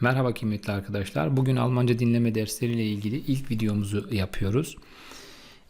Merhaba kıymetli arkadaşlar. Bugün Almanca dinleme dersleriyle ilgili ilk videomuzu yapıyoruz.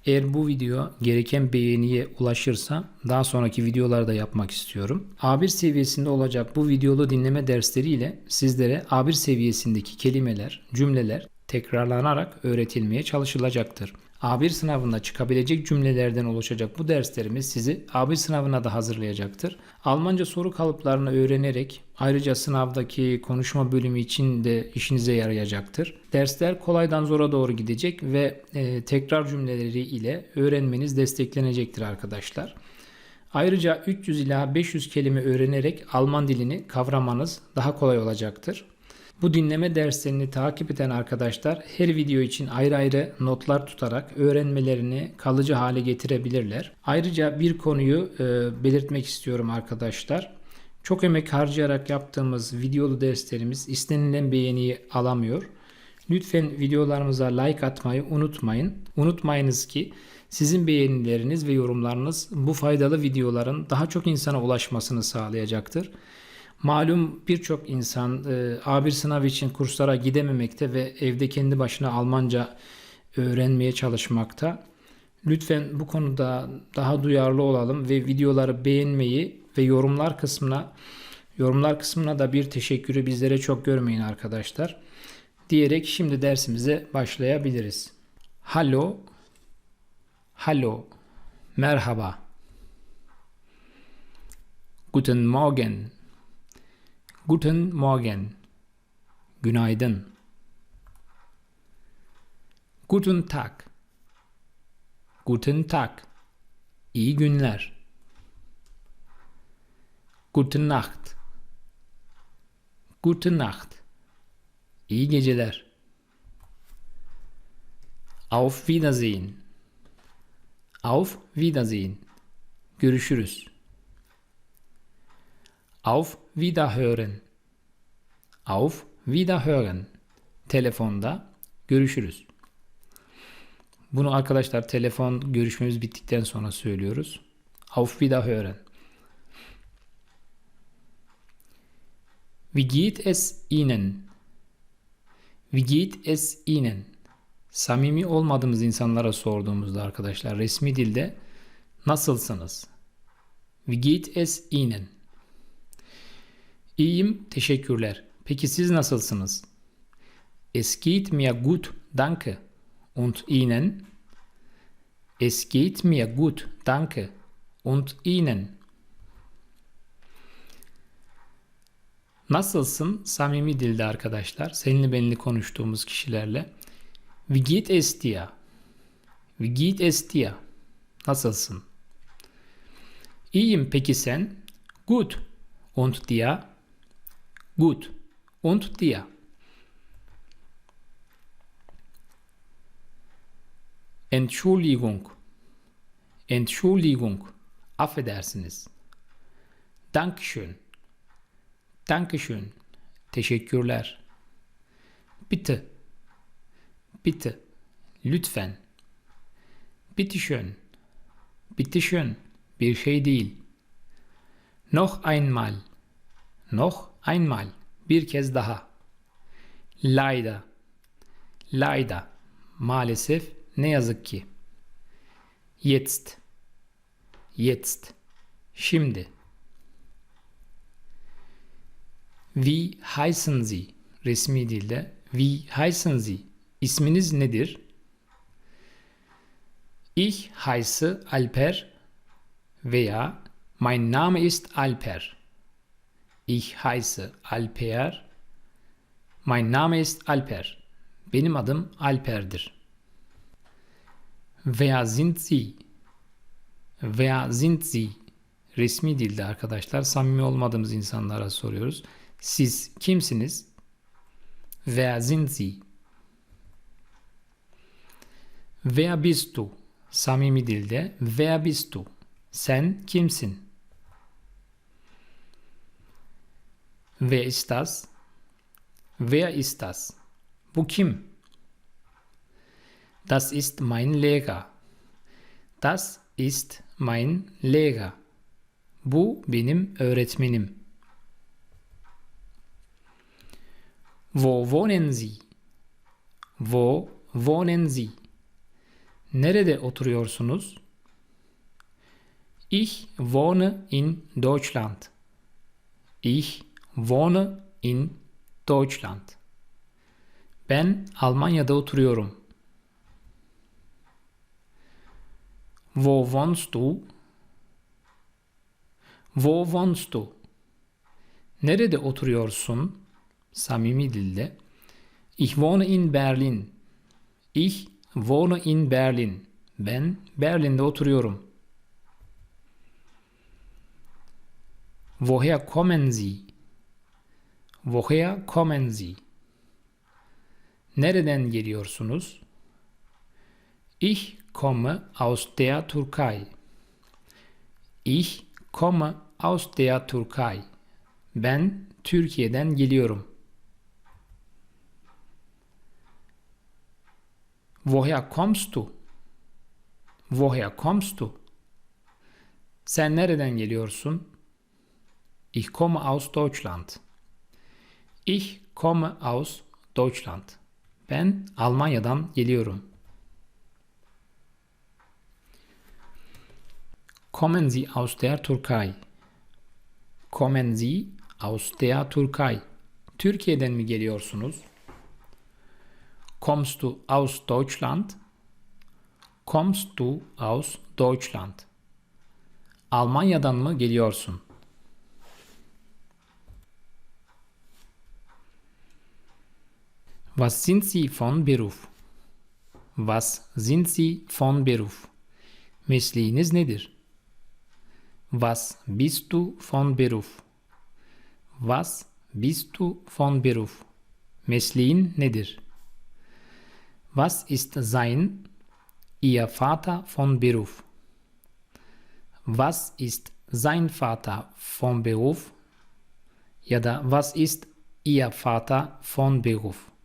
Eğer bu video gereken beğeniye ulaşırsa daha sonraki videolarda yapmak istiyorum. A1 seviyesinde olacak bu videolu dinleme dersleriyle sizlere A1 seviyesindeki kelimeler, cümleler tekrarlanarak öğretilmeye çalışılacaktır. A1 sınavında çıkabilecek cümlelerden oluşacak bu derslerimiz sizi A1 sınavına da hazırlayacaktır. Almanca soru kalıplarını öğrenerek ayrıca sınavdaki konuşma bölümü için de işinize yarayacaktır. Dersler kolaydan zora doğru gidecek ve e, tekrar cümleleri ile öğrenmeniz desteklenecektir arkadaşlar. Ayrıca 300 ila 500 kelime öğrenerek Alman dilini kavramanız daha kolay olacaktır. Bu dinleme derslerini takip eden arkadaşlar her video için ayrı ayrı notlar tutarak öğrenmelerini kalıcı hale getirebilirler. Ayrıca bir konuyu e, belirtmek istiyorum arkadaşlar. Çok emek harcayarak yaptığımız videolu derslerimiz istenilen beğeniyi alamıyor. Lütfen videolarımıza like atmayı unutmayın. Unutmayınız ki sizin beğenileriniz ve yorumlarınız bu faydalı videoların daha çok insana ulaşmasını sağlayacaktır. Malum birçok insan e, A1 sınav için kurslara gidememekte ve evde kendi başına Almanca öğrenmeye çalışmakta. Lütfen bu konuda daha duyarlı olalım ve videoları beğenmeyi ve yorumlar kısmına yorumlar kısmına da bir teşekkürü bizlere çok görmeyin arkadaşlar. Diyerek şimdi dersimize başlayabiliriz. Hallo, hallo, merhaba. Guten Morgen. Guten Morgen. Günaydın. Guten Tag. Guten Tag. İyi günler. Gute Nacht. Gute Nacht. İyi geceler. Auf Wiedersehen. Auf Wiedersehen. Görüşürüz. Auf Wiederhören. Auf Wiederhören. Telefonda görüşürüz. Bunu arkadaşlar telefon görüşmemiz bittikten sonra söylüyoruz. Auf Wiederhören. Wie geht es Ihnen? Wie geht es Ihnen? Samimi olmadığımız insanlara sorduğumuzda arkadaşlar resmi dilde nasılsınız? Wie geht es Ihnen? İyiyim, teşekkürler. Peki siz nasılsınız? Es geht mir gut, danke. Und Ihnen? Es geht mir gut, danke. Und Ihnen? Nasılsın? Samimi dilde arkadaşlar. Seninle benli konuştuğumuz kişilerle. Wie geht es dir? Wie geht es dir? Nasılsın? İyiyim peki sen? Gut. Und dir? Gut. Und dir? Entschuldigung. Entschuldigung. Affedersiniz. Dankeschön. Dankeschön. Teşekkürler. Bitte. Bitte. Lütfen. Bitteschön. Bitteschön. Bir şey değil. Noch einmal. Noch einmal. Bir kez daha. Leider. Leider. Maalesef ne yazık ki. Jetzt. Jetzt. Şimdi. Wie heißen Sie? Resmi dilde. Wie heißen Sie? İsminiz nedir? Ich heiße Alper veya mein Name ist Alper. Ich heiße Alper. Mein Name ist Alper. Benim adım Alper'dir. Wer sind Sie? Wer sind Sie? Resmi dilde arkadaşlar samimi olmadığımız insanlara soruyoruz. Siz kimsiniz? Wer sind Sie? Wer bist du? Samimi dilde wer bist du? Sen kimsin? Wer ist das? Wer ist das? Bu kim? Das ist mein Lehrer. Das ist mein Lehrer. Bu benim öğretmenim. Wo wohnen Sie? Wo wohnen Sie? Nerede oturuyorsunuz? Ich wohne in Deutschland. Ich wohne in Deutschland. Ben Almanya'da oturuyorum. Wo wohnst du? Wo wohnst du? Nerede oturuyorsun? Samimi dilde. Ich wohne in Berlin. Ich wohne in Berlin. Ben Berlin'de oturuyorum. Woher kommen Sie? Woher kommen Sie? Nereden geliyorsunuz? Ich komme aus der Türkei. Ich komme aus der Türkei. Ben Türkiye'den geliyorum. Woher kommst du? Woher kommst du? Sen nereden geliyorsun? Ich komme aus Deutschland. Ich komme aus Deutschland. Ben Almanya'dan geliyorum. Kommen Sie aus der Türkei? Kommen Sie aus der Türkei? Türkiye'den mi geliyorsunuz? Kommst du aus Deutschland? Kommst du aus Deutschland? Almanya'dan mı geliyorsun? Was sind Sie von Beruf? Was sind Sie von Beruf? Mesleğiniz nedir? Was bist du von Beruf? Was bist du von Beruf? Mesleğin nedir? Was ist sein, Ihr Vater von Beruf? Was ist sein Vater von Beruf? Ya da was ist Ihr Vater von Beruf?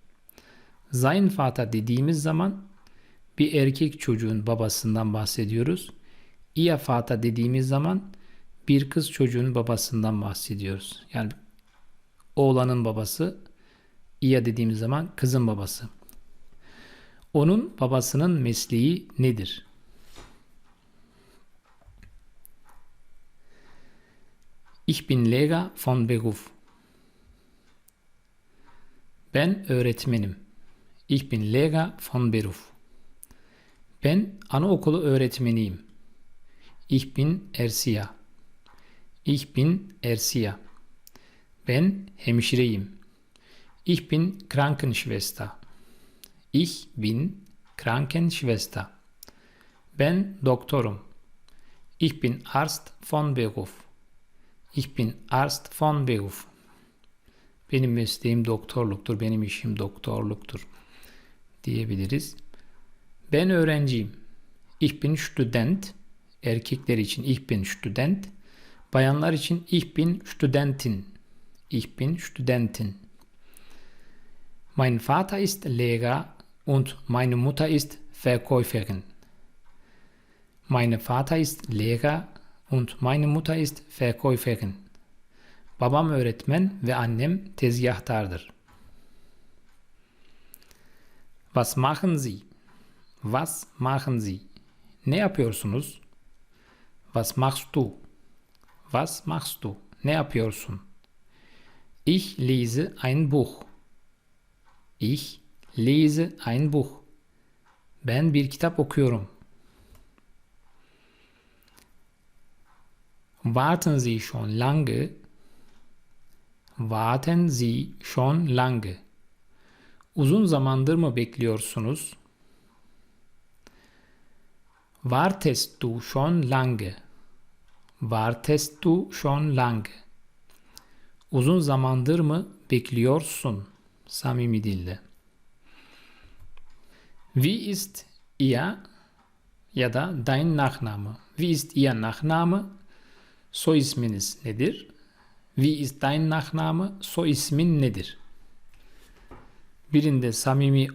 Sein Vater dediğimiz zaman bir erkek çocuğun babasından bahsediyoruz. Ihr Vater dediğimiz zaman bir kız çocuğun babasından bahsediyoruz. Yani oğlanın babası, İya dediğimiz zaman kızın babası. Onun babasının mesleği nedir? Ich bin Lehrer von Beruf. Ben öğretmenim. Ich bin Lehrer von Beruf. Ben anaokulu öğretmeniyim. Ich bin Erzieher. Ich bin Erzieher. Ben hemşireyim. Ich bin Krankenschwester. Ich bin Krankenschwester. Ben doktorum. Ich bin Arzt von Beruf. Ich bin Arzt von Beruf. Benim mesleğim doktorluktur, benim işim doktorluktur diyebiliriz. Ben öğrenciyim. Ich bin Student. Erkekler için ich bin Student. Bayanlar için ich bin Studentin. Ich bin Studentin. Mein Vater ist Lehrer und meine Mutter ist Verkäuferin. Mein Vater ist Lehrer und meine Mutter ist Verkäuferin. Babam öğretmen ve annem tezgahtardır. Was machen Sie? Was machen Sie? Ne yapıyorsunuz? Was machst du? Was machst du? Ne yapıyorsun? Ich lese ein Buch. Ich lese ein Buch. Ben bir kitap okuyorum. Warten Sie schon lange? Warten Sie schon lange? Uzun zamandır mı bekliyorsunuz? Wartest du schon lange? Wartest du schon lange? Uzun zamandır mı bekliyorsun? Samimi dilde. Wie ist Ihr ya da dein Nachname? Wie ist Ihr Nachname? Soy isminiz nedir? Wie ist dein Nachname? Soy ismin nedir? Birinde samimi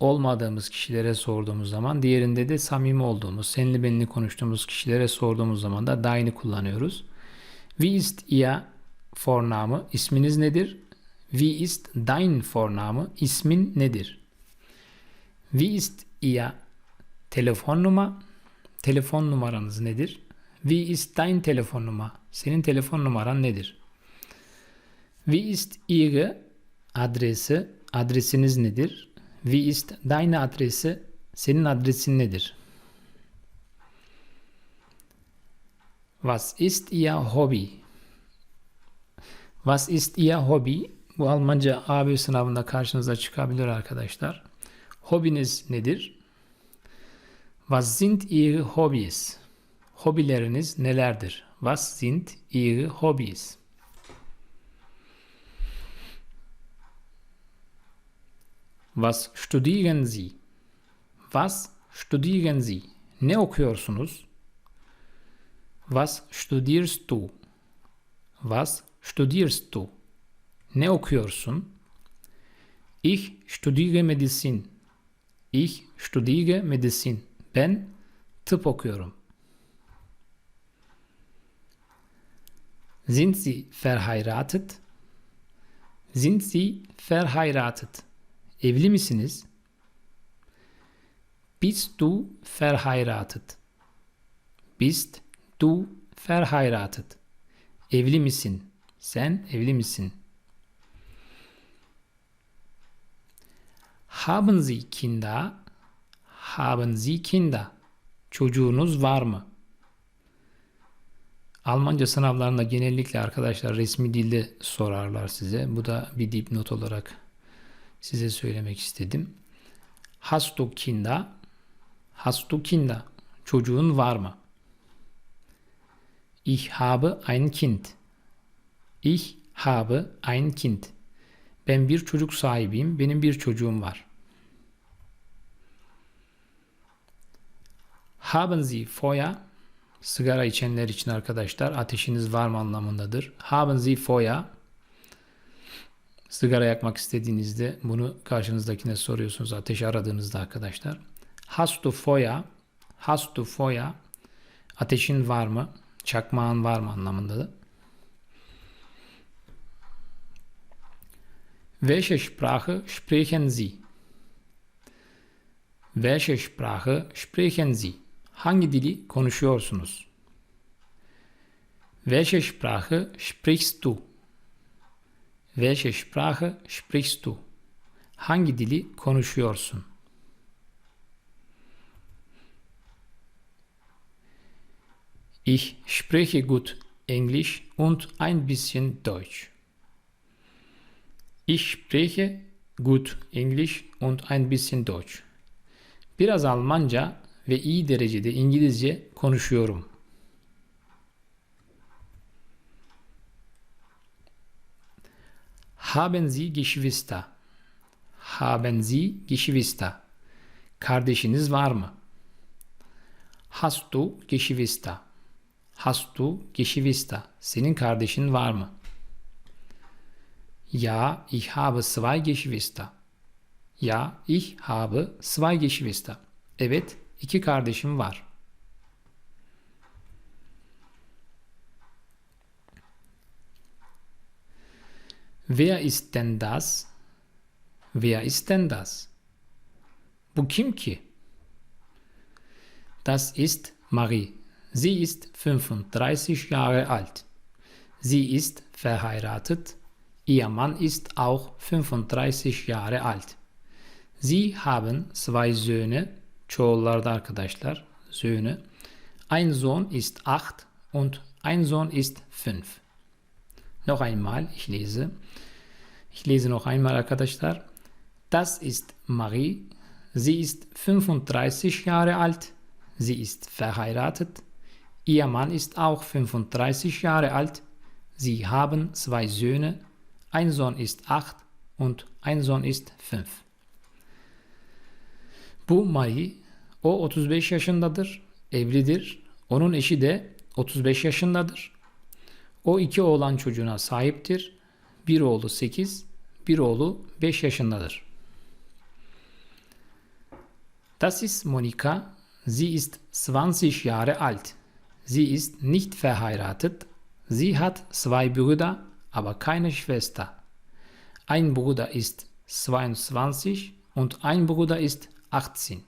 olmadığımız kişilere sorduğumuz zaman, diğerinde de samimi olduğumuz, senli benli konuştuğumuz kişilere sorduğumuz zaman da dein'i kullanıyoruz. Wie ist Ihr Vorname? İsminiz nedir? Wie ist dein Vorname? İsmin nedir? Wie ist Ihr Telefonnummer? Telefon numaranız nedir? Wie ist dein Telefonnummer? Senin telefon numaran nedir? Wie ist Ihre Adresse? Adresiniz nedir? Wie ist deine Adresse? Senin adresin nedir? Was ist Ihr Hobby? Was ist Ihr Hobby? Bu Almanca A1 sınavında karşınıza çıkabilir arkadaşlar. Hobiniz nedir? Was sind Ihre Hobbys? Hobileriniz nelerdir? Was sind Ihre Hobbys? Was studieren Sie? Was studieren Sie? Ne okuyorsunuz? Was studierst du? Was studierst du? Ne okuyorsun? Ich studiere Medizin. Ich studiere Medizin. Ben tıp okuyorum. Sind Sie verheiratet? Sind Sie verheiratet? Evli misiniz? Bist du verheiratet? Bist du verheiratet? Evli misin? Sen evli misin? Haben Sie Kinder? Haben Sie Kinder? Çocuğunuz var mı? Almanca sınavlarında genellikle arkadaşlar resmi dilde sorarlar size. Bu da bir dipnot olarak size söylemek istedim. Hast du Kinder? Hast du Kinder? Çocuğun var mı? Ich habe ein Kind. Ich habe ein Kind. Ben bir çocuk sahibiyim. Benim bir çocuğum var. Haben Sie Feuer? Sigara içenler için arkadaşlar ateşiniz var mı anlamındadır. Haben Sie Feuer? Sigara yakmak istediğinizde bunu karşınızdakine soruyorsunuz ateş aradığınızda arkadaşlar. Hast du Feuer? Hast du Feuer? Ateşin var mı? Çakmağın var mı anlamındadır. Welche Sprache sprechen Sie? Welche Sprache sprechen Sie? Hangi dili konuşuyorsunuz? Welche Sprache sprichst du? Welche Sprache sprichst du? Hangi dili konuşuyorsun? Ich spreche gut Englisch und ein bisschen Deutsch. Ich spreche gut Englisch und ein bisschen Deutsch. Biraz Almanca ve iyi derecede İngilizce konuşuyorum. Haben Sie Geschwister? Haben Sie Geschwister? Kardeşiniz var mı? Hast du Geschwister? Hast du Geschwister? Senin kardeşin var mı? Ja, ich habe zwei Geschwister. Ja, ich habe zwei Geschwister. Evet, iki kardeşim var. Wer ist denn das? Wer ist denn das? Bu kim ki? Das ist Marie. Sie ist 35 Jahre alt. Sie ist verheiratet. Ihr Mann ist auch 35 Jahre alt. Sie haben zwei Söhne, çoğullarda arkadaşlar, Söhne. Ein Sohn ist 8 und ein Sohn ist 5. Noch einmal, ich lese. Ich lese noch einmal, arkadaşlar. Das ist Marie. Sie ist 35 Jahre alt. Sie ist verheiratet. Ihr Mann ist auch 35 Jahre alt. Sie haben zwei Söhne. Ein Sohn ist 8 und ein Sohn ist 5. Bu Marie, o 35 yaşındadır, evlidir. Onun eşi de 35 yaşındadır. O iki oğlan çocuğuna sahiptir. Bir oğlu 8, bir oğlu 5 yaşındadır. Das ist Monika. Sie ist 20 Jahre alt. Sie ist nicht verheiratet. Sie hat zwei Brüder, aber keine Schwester. Ein Bruder ist 22 und ein Bruder ist 18.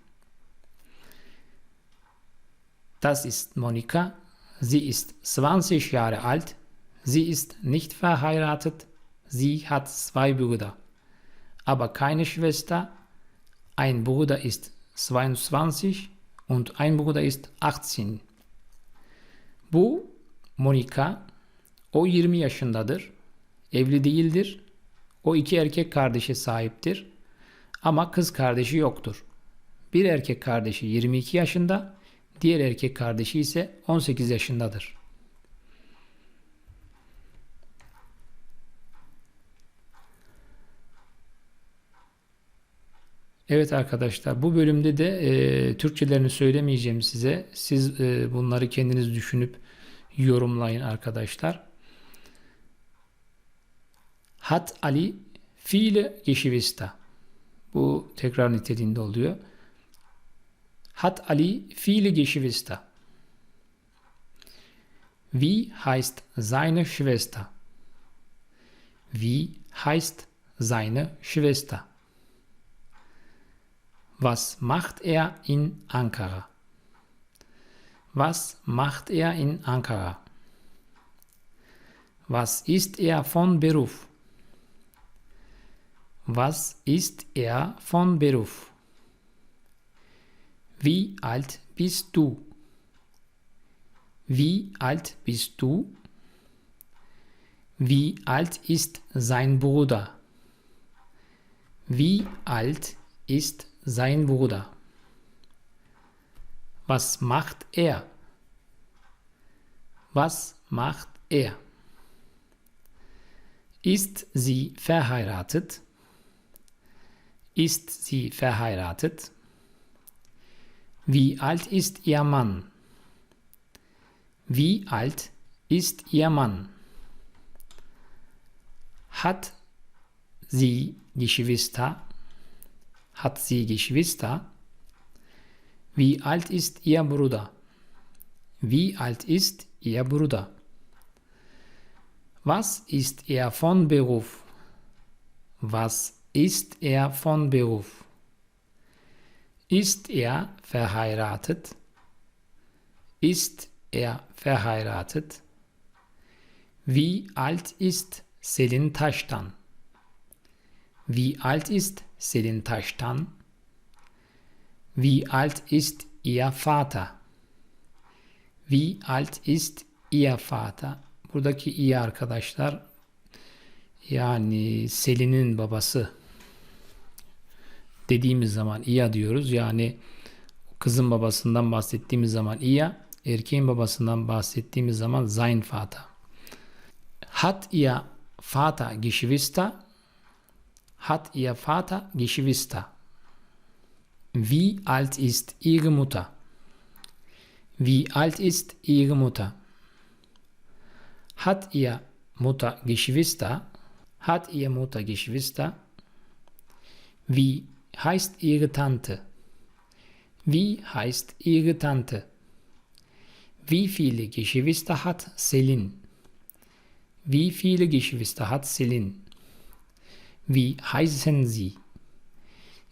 Das ist Monika. Sie ist 20 Jahre alt. Sie ist nicht verheiratet. Sie hat zwei Brüder, aber keine Schwester. Ein Bruder ist 22 und ein Bruder ist 18. Bu Monika. O 20 yaşındadır. Evli değildir. O iki erkek kardeşe sahiptir. Ama kız kardeşi yoktur. Bir erkek kardeşi 22 yaşında, diğer erkek kardeşi ise 18 yaşındadır. Evet arkadaşlar bu bölümde de e, Türkçelerini söylemeyeceğim size. Siz e, bunları kendiniz düşünüp yorumlayın arkadaşlar. Hat Ali viele Geschwister. Bu tekrar niteliğinde oluyor. Hat Ali viele Geschwister. Wie heißt seine Schwester? Wie heißt seine Schwester? Was macht er in Ankara? Was macht er in Ankara? Was ist er von Beruf? Was ist er von Beruf? Wie alt bist du? Wie alt bist du? Wie alt ist sein Bruder? Wie alt ist sein Bruder? Was macht er? Was macht er? Ist sie verheiratet? Ist sie verheiratet? Wie alt ist ihr Mann? Wie alt ist ihr Mann? Hat sie Geschwister? Hat sie Geschwister? Wie alt ist ihr Bruder? Wie alt ist ihr Bruder? Was ist er von Beruf? Was ist er von Beruf? Ist er verheiratet? Ist er verheiratet? Wie alt ist Selin Taştan? Wie alt ist Selin Taştan? Wie alt ist ihr Vater? Wie alt ist ihr Vater? Buradaki iyi arkadaşlar yani Selin'in babası dediğimiz zaman İya diyoruz. Yani kızın babasından bahsettiğimiz zaman İya, erkeğin babasından bahsettiğimiz zaman sein Vater. Hat ihr Vater Geschwister? Hat ihr Vater Geschwister? Wie alt ist ihre Mutter? Wie alt ist ihre Mutter? Hat ihr Mutter Geschwister? Hat ihr Mutter Geschwister? Wie heißt Ihre Tante? Wie heißt Ihre Tante? Wie viele Geschwister hat Selin? Wie viele Geschwister hat Selin? Wie heißen Sie?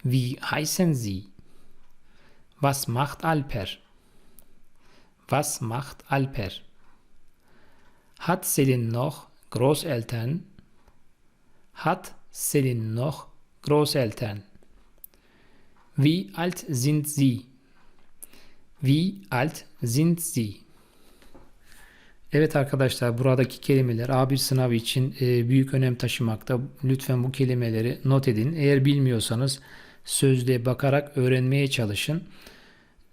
Wie heißen Sie? Was macht Alper? Was macht Alper? Hat Selin noch Großeltern? Hat Selin noch Großeltern? Wie alt sind Sie? Wie alt sind Sie? Evet arkadaşlar buradaki kelimeler A1 sınavı için e, büyük önem taşımakta. Lütfen bu kelimeleri not edin. Eğer bilmiyorsanız sözde bakarak öğrenmeye çalışın.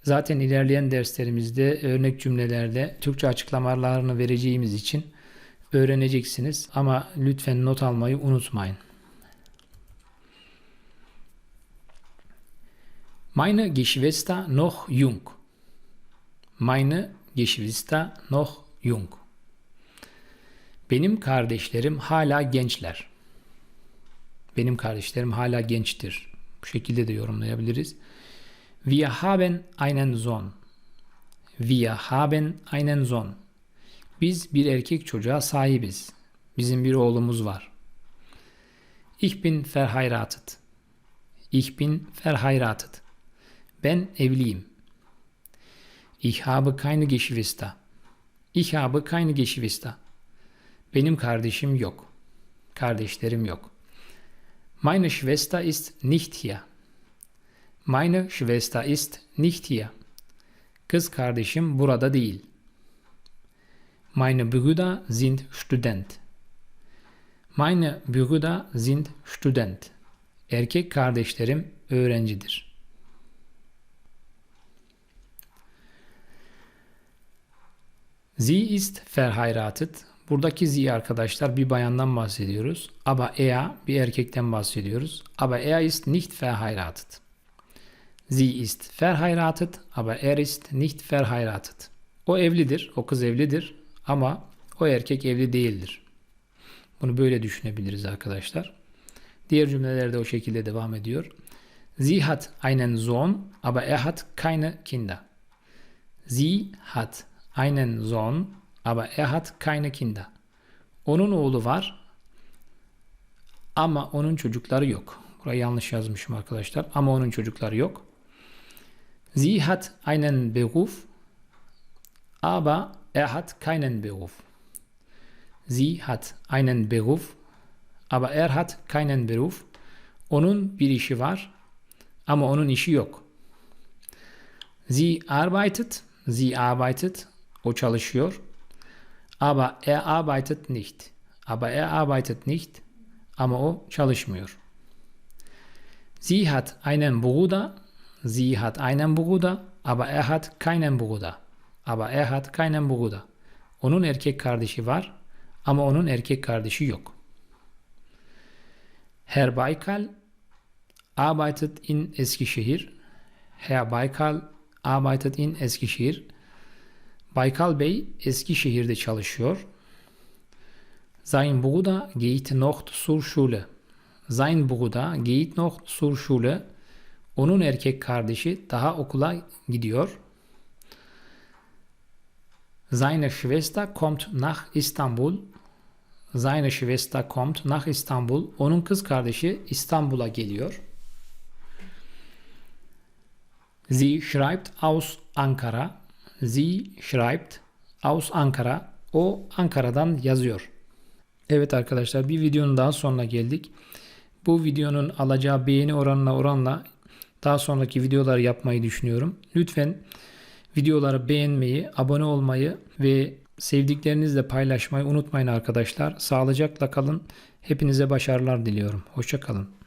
Zaten ilerleyen derslerimizde örnek cümlelerde Türkçe açıklamalarını vereceğimiz için öğreneceksiniz. Ama lütfen not almayı unutmayın. Meine Geschwister noch jung. Meine Geschwister noch jung. Benim kardeşlerim hala gençler. Benim kardeşlerim hala gençtir. Bu şekilde de yorumlayabiliriz. Wir haben einen Sohn. Wir haben einen Sohn. Biz bir erkek çocuğa sahibiz. Bizim bir oğlumuz var. Ich bin verheiratet. Ich bin verheiratet. Ben evliyim. Ich habe keine Geschwister. Ich habe keine Geschwister. Benim kardeşim yok. Kardeşlerim yok. Meine Schwester ist nicht hier. Meine Schwester ist nicht hier. Kız kardeşim burada değil. Meine Brüder sind Student. Meine Brüder sind Student. Erkek kardeşlerim öğrencidir. Sie ist verheiratet. Buradaki sie arkadaşlar bir bayandan bahsediyoruz. Aber er bir erkekten bahsediyoruz. Aber er ist nicht verheiratet. Sie ist verheiratet, aber er ist nicht verheiratet. O evlidir, o kız evlidir ama o erkek evli değildir. Bunu böyle düşünebiliriz arkadaşlar. Diğer cümlelerde o şekilde devam ediyor. Sie hat einen Sohn, aber er hat keine Kinder. Sie hat einen Sohn, aber er hat keine Kinder. Onun oğlu var ama onun çocukları yok. Burayı yanlış yazmışım arkadaşlar. Ama onun çocukları yok. Sie hat einen Beruf, aber er hat keinen Beruf. Sie hat einen Beruf, aber er hat keinen Beruf. Onun bir işi var ama onun işi yok. Sie arbeitet, sie arbeitet, o çalışıyor. Aber er arbeitet nicht. Aber er arbeitet nicht, ama o çalışmıyor. Sie hat einen Bruder, sie hat einen Bruder, aber er hat keinen Bruder. Aber er hat keinen Bruder. Onun erkek kardeşi var ama onun erkek kardeşi yok. Herr Baykal arbeitet in Eskişehir. Herr Baykal arbeitet in Eskişehir. Baykal Bey Eskişehir'de çalışıyor. Sein Bruder geht noch zur Schule. Sein Bruder geht noch zur Schule. Onun erkek kardeşi daha okula gidiyor. Seine Schwester kommt nach Istanbul. Seine Schwester kommt nach Istanbul. Onun kız kardeşi İstanbul'a geliyor. Sie schreibt aus Ankara. Sie schreibt aus Ankara. O Ankara'dan yazıyor. Evet arkadaşlar bir videonun daha sonuna geldik. Bu videonun alacağı beğeni oranına oranla daha sonraki videolar yapmayı düşünüyorum. Lütfen videoları beğenmeyi, abone olmayı ve sevdiklerinizle paylaşmayı unutmayın arkadaşlar. Sağlıcakla kalın. Hepinize başarılar diliyorum. Hoşçakalın.